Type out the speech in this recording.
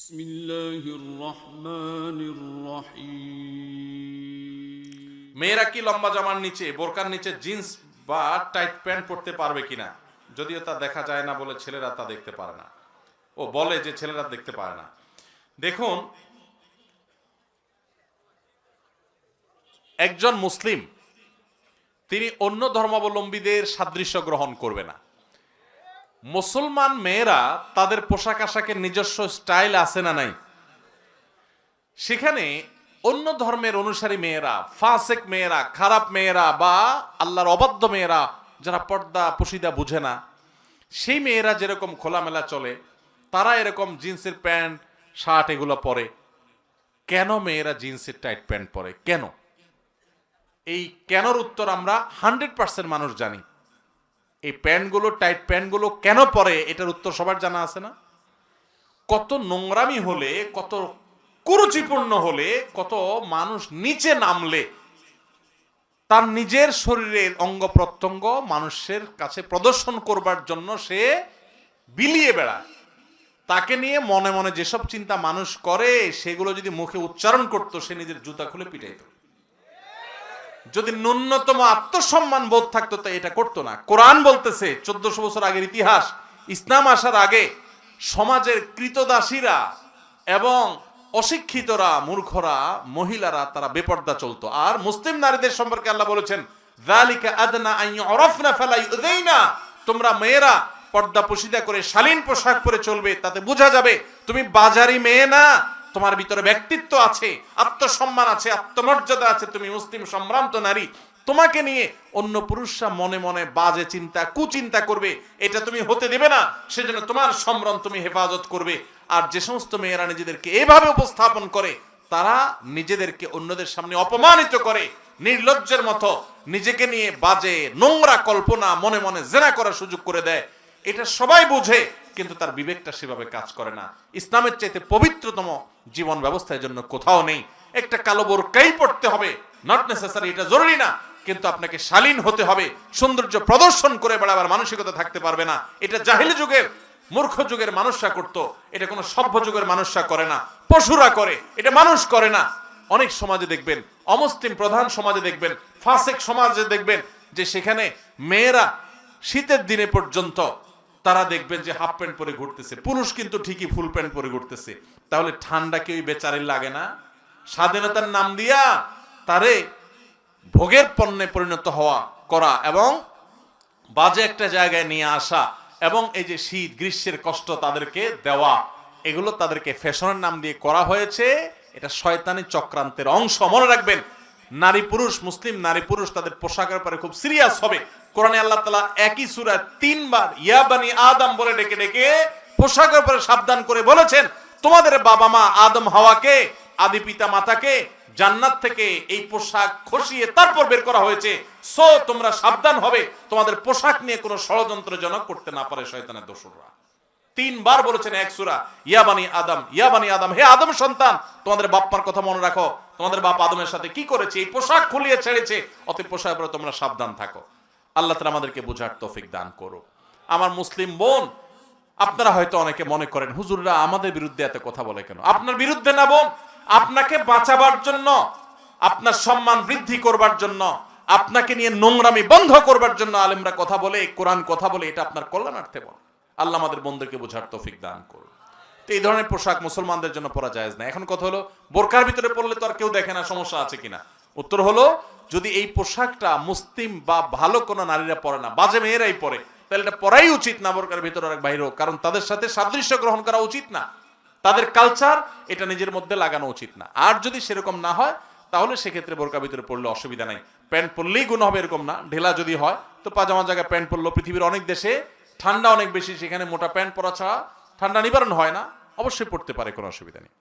بسم الله الرحمن الرحيم মেয়েরা কি লম্বা জামার নিচে বোরকার নিচে জিন্স বা টাইট প্যান্ট পরতে পারবে কিনা যদিও তা দেখা যায় না বলে ছেলেরা তা দেখতে পারে না ও বলে যে ছেলেরা দেখতে পারে না দেখুন একজন মুসলিম তিনি অন্য ধর্মাবলম্বীদের সাদৃশ্য গ্রহণ করবে না মুসলমান মেয়েরা তাদের পোশাক আশাকের নিজস্ব স্টাইল আছে না নাই? সেখানে অন্য ধর্মের অনুসারী মেয়েরা, ফাসেক মেয়েরা, খারাপ মেয়েরা বা আল্লাহর অবাধ্য মেয়েরা যারা পর্দা পুশিদা বুঝে না, সেই মেয়েরা যেরকম খোলামেলা চলে, তারা এরকম জিন্সের প্যান্ট, শার্ট এগুলো পরে। কেন মেয়েরা জিন্সের টাইট প্যান্ট পরে? কেন? এই কেনর উত্তর আমরা হান্ড্রেড পার্সেন্ট মানুষ জানি। এই প্যান্টগুলো, টাইট প্যান্টগুলো কেন পরে? এটার উত্তর সবার জানা আছে না? কত নোংরামি হলে, কত কুরুচিপূর্ণ হলে, কত মানুষ নিচে নামলে, তার নিজের শরীরের অঙ্গ প্রত্যঙ্গ মানুষের কাছে প্রদর্শন করবার জন্য সে বিলিয়ে বেড়ায়। তাকে নিয়ে মনে মনে যেসব চিন্তা মানুষ করে, সেগুলো যদি মুখে উচ্চারণ করতো, সে নিজের জুতা খুলে পিটাইতো। যদি ন্যূনতম আত্মসম্মান বোধ থাকতো তা এটা করতো না। কোরআন বলতেছে, চোদ্দশো বছর আগের ইতিহাস, ইসলাম আসার আগে সমাজের কৃতদাসীরা এবং অশিক্ষিতরা, মূর্খরা, মহিলারা, তারা বেপর্দা চলতো। আর মুসলিম নারীদের সম্পর্কে আল্লাহ বলেছেন তোমরা মেয়েরা পর্দা পুশিদা করে, শালীন পোশাক পরে চলবে, তাতে বোঝা যাবে, তুমি বাজারি মেয়ে না তোমার ভিতরে ব্যক্তিত্ব আছে, আত্মসম্মান আছে, আত্মমর্যাদা আছে, তুমি মুসলিম সম্ভ্রান্ত নারী। তোমাকে নিয়ে অন্য পুরুষরা মনে মনে বাজে চিন্তা, কুচিন্তা করবে, এটা তুমি হতে দেবে না। সেজন্য তোমার সম্ভ্রম তুমি হেফাজত করবে। আর যে সমস্ত মেয়েরা নিজেদেরকে এভাবে উপস্থাপন করে, তারা নিজেদেরকে অন্যদের সামনে অপমানিত করে, নির্লজ্জের মতো নিজেকে নিয়ে বাজে নোংরা কল্পনা মনে মনে জেনা করার সুযোগ করে দেয়। এটা সবাই বুঝে। কিন্তু তার বিবেকটা সেভাবে কাজ করে না। ইসলামের চাইতে পবিত্রতম জীবন ব্যবস্থার জন্য কোথাও নেই। একটা কালো বোরকাই পড়তে হবে। নট নেসেসারি এটা জরুরি না। কিন্তু আপনাকে শালীন হতে হবে। সৌন্দর্য প্রদর্শন করে বেড়াবার মানসিকতা থাকতে পারবে না। এটা জাহিলি যুগের, মূর্খ যুগের মানুষরা করত। এটা কোনো সভ্য যুগের মানুষরা করে না। পশুরা করে। এটা মানুষ করে না। অনেক সমাজে দেখবেন, অমুসলিম প্রধান সমাজে দেখবেন, ফাসেক সমাজে দেখবেন যে সেখানে মেয়েরা শীতের দিনে পর্যন্ত তারা দেখবেন যে হাফ প্যান্ট পরে ঘুরতেছে। পুরুষ কিন্তু ঠিকই ফুল প্যান্ট পরে ঘুরতেছে। তাহলে ঠান্ডা কি ওই বেচারির লাগে না। স্বাধীনতার নাম দিয়া তারে ভোগের পণ্যে পরিণত হওয়া, করা এবং বাজে একটা জায়গায় নিয়ে আসা এবং এই যে শীত, গ্রীষ্মের কষ্ট তাদেরকে দেওয়া, এগুলো তাদেরকে ফ্যাশনের নাম দিয়ে করা হয়েছে। এটা শয়তানি চক্রান্তের অংশ। মনে রাখবেন নারী পুরুষ, মুসলিম নারী পুরুষ, তাদের পোশাকের ব্যাপারে খুব সিরিয়াস হবে। কোরআনে আল্লাহ তালা একই সুরা তিনবার ইয়াবানি আদম বলে ডেকে ডেকে পোশাকের ব্যাপারে সাবধান করে বলেছেন, তোমাদের বাবা মা আদম হাওয়াকে আদি পিতা মাতাকে জান্নাত থেকে এই পোশাক খসিয়ে তারপর বের করা হয়েছে। সো, তোমরা সাবধান হবে। তোমাদের পোশাক নিয়ে কোনো ষড়যন্ত্রজনক করতে না পারে শয়তানের দোসররা। তিনবার বলেছেন এক সুরা ইয়াবানি আদম ইয়াবানি আদম, হে আদম সন্তান, তোমাদের বাপ্পার কথা মনে রাখো। তোমাদের বাপ আদমের সাথে কি করেছে? এই পোশাক খুলিয়ে ছেড়েছে। অতি পোশাক পরে তোমরা সাবধান থাকো। আল্লাহ তালা আমাদেরকে বোঝার তৌফিক দান করো আমার মুসলিম বোন, আপনারা হয়তো অনেকে মনে করেন, হুজুররা আমাদের বিরুদ্ধে এত কথা বলে কেন? আপনার বিরুদ্ধে না বোন, আপনাকে বাঁচাবার জন্য, আপনার সম্মান বৃদ্ধি করবার জন্য, আপনাকে নিয়ে নোংরামি বন্ধ করবার জন্য আলেমরা কথা বলে, কোরআন কথা বলে, এটা আপনার কল্যাণার্থে বল। আল্লাহ আমাদের বন্ধুকে বোঝার তৌফিক দান করুন। তো এই ধরনের পোশাক মুসলমানদের জন্য পরা যায় না। এখন কথা হলো, বোরকার ভিতরে পড়লে তো আর কেউ দেখে না সমস্যা আছে কিনা। উত্তর হলো, যদি এই পোশাকটা মুসলিম বা ভালো কোনো নারীরা পরে না, বাজে মেয়েরাই পরে, তাহলে এটা পরাই উচিত না বোরকার ভিতরে আর বাইরেও কারণ তাদের সাথে সাদৃশ্য গ্রহণ করা উচিত না। তাদের কালচার এটা নিজের মধ্যে লাগানো উচিত না। আর যদি সেরকম না হয়, তাহলে সেক্ষেত্রে বোরকার ভিতরে পড়লে অসুবিধা নাই। প্যান্ট পরলেই গুণ হবে এরকম না। ঢেলা যদি হয়, তো পাজামা জায়গায় প্যান্ট পরলো পৃথিবীর অনেক দেশে ঠান্ডা অনেক বেশি, সেখানে মোটা প্যান্ট পরা ছাড়া ঠান্ডা নিবারণ হয় না। অবশ্যই পড়তে পারে, কোনো অসুবিধা নেই।